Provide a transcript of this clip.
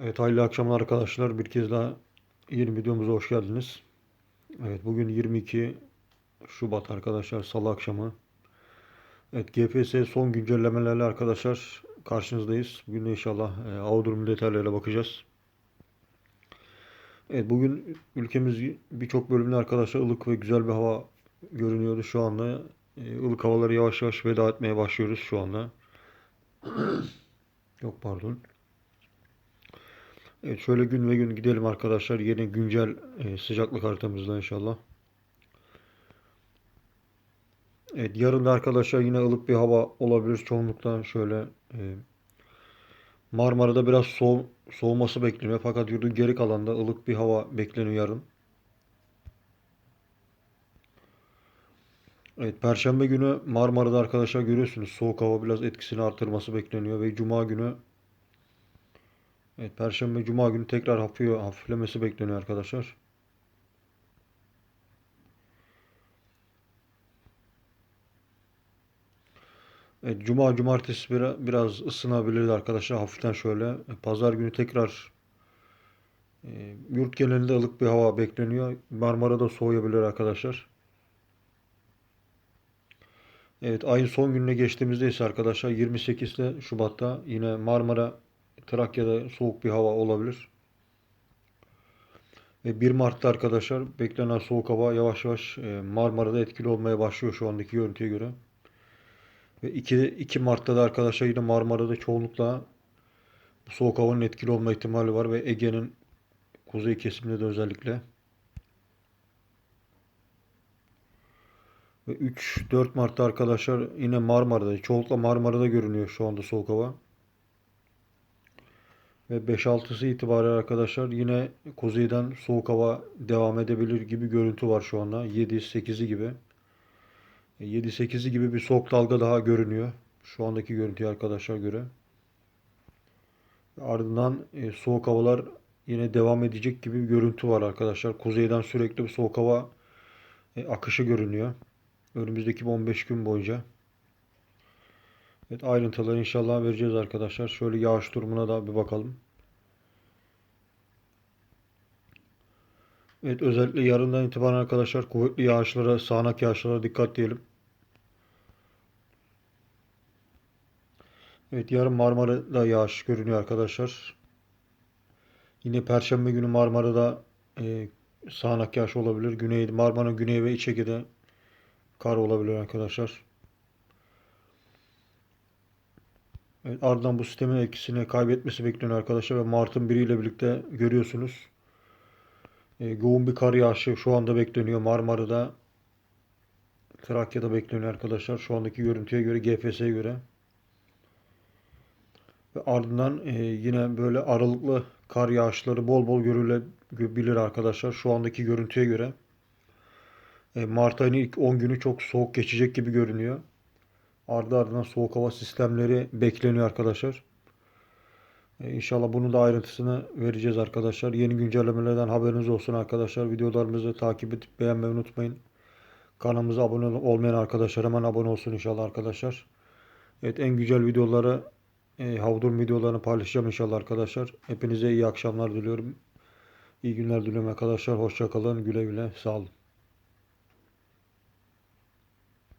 Evet hayırlı akşamlar arkadaşlar. Bir kez daha yeni videomuza hoş geldiniz. Evet bugün 22 Şubat arkadaşlar Salı akşamı. Evet GPS son güncellemelerle arkadaşlar karşınızdayız. Bugün inşallah e, hava durumu detaylarıyla bakacağız. Evet bugün ülkemiz birçok bölümde arkadaşlar ılık ve güzel bir hava görünüyordu şu anda. E, ılık havaları yavaş yavaş veda etmeye başlıyoruz şu anda. Yok pardon. Evet şöyle gün ve gün gidelim arkadaşlar. Yeni güncel e, sıcaklık haritamızda inşallah. Evet yarın da arkadaşlar yine ılık bir hava olabilir. Çoğunlukla şöyle e, Marmara'da biraz soğu, soğuması bekleniyor. Fakat yurdun geri kalanında ılık bir hava bekleniyor yarın. Evet Perşembe günü Marmara'da arkadaşlar görüyorsunuz soğuk hava biraz etkisini artırması bekleniyor ve Cuma günü Evet, Perşembe, Cuma günü tekrar hafif, hafiflemesi bekleniyor arkadaşlar. Evet, Cuma, Cumartesi biraz, biraz ısınabilir arkadaşlar. Hafiften şöyle. Pazar günü tekrar e, yurt genelinde ılık bir hava bekleniyor. Marmara'da soğuyabilir arkadaşlar. Evet, ayın son gününe geçtiğimizde ise arkadaşlar 28 Şubat'ta yine Marmara Trakya'da soğuk bir hava olabilir. Ve 1 Mart'ta arkadaşlar beklenen soğuk hava yavaş yavaş e, Marmara'da etkili olmaya başlıyor şu andaki görüntüye göre. Ve 2, 2 Mart'ta da arkadaşlar yine Marmara'da çoğunlukla soğuk havanın etkili olma ihtimali var ve Ege'nin kuzey kesiminde de özellikle. Ve 3-4 Mart'ta arkadaşlar yine Marmara'da, çoğunlukla Marmara'da görünüyor şu anda soğuk hava. Ve 5-6'sı itibariyle arkadaşlar yine kuzeyden soğuk hava devam edebilir gibi görüntü var şu anda. 7-8'i gibi. 7-8'i gibi bir soğuk dalga daha görünüyor. Şu andaki görüntüye arkadaşlar göre. Ardından e, soğuk havalar yine devam edecek gibi bir görüntü var arkadaşlar. Kuzeyden sürekli bir soğuk hava e, akışı görünüyor. Önümüzdeki 15 gün boyunca. Evet ayrıntıları inşallah vereceğiz arkadaşlar. Şöyle yağış durumuna da bir bakalım. Evet özellikle yarından itibaren arkadaşlar kuvvetli yağışlara, sağanak yağışlara dikkat diyelim. Evet yarın Marmara'da yağış görünüyor arkadaşlar. Yine Perşembe günü Marmara'da e, sağanak yağış olabilir. Güney, Marmara'nın güney ve iç Ege'de kar olabilir arkadaşlar. Evet, ardından bu sistemin etkisini kaybetmesi bekleniyor arkadaşlar ve Mart'ın 1 ile birlikte görüyorsunuz. E, yoğun bir kar yağışı şu anda bekleniyor Marmara'da. Trakya'da bekleniyor arkadaşlar. Şu andaki görüntüye göre GFS'ye göre. Ve ardından e, yine böyle aralıklı kar yağışları bol bol görülebilir arkadaşlar. Şu andaki görüntüye göre. E, Mart ayının ilk 10 günü çok soğuk geçecek gibi görünüyor. Ardı ardına soğuk hava sistemleri bekleniyor arkadaşlar. E, inşallah bunun da ayrıntısını vereceğiz arkadaşlar. Yeni güncellemelerden haberiniz olsun arkadaşlar. Videolarımızı takip edip beğenmeyi unutmayın. Kanalımıza abone olmayan arkadaşlar hemen abone olsun inşallah arkadaşlar. Evet en güzel videoları e, havdur videolarını paylaşacağım inşallah arkadaşlar. Hepinize iyi akşamlar diliyorum. İyi günler diliyorum arkadaşlar. Hoşçakalın. Güle güle. Sağ olun.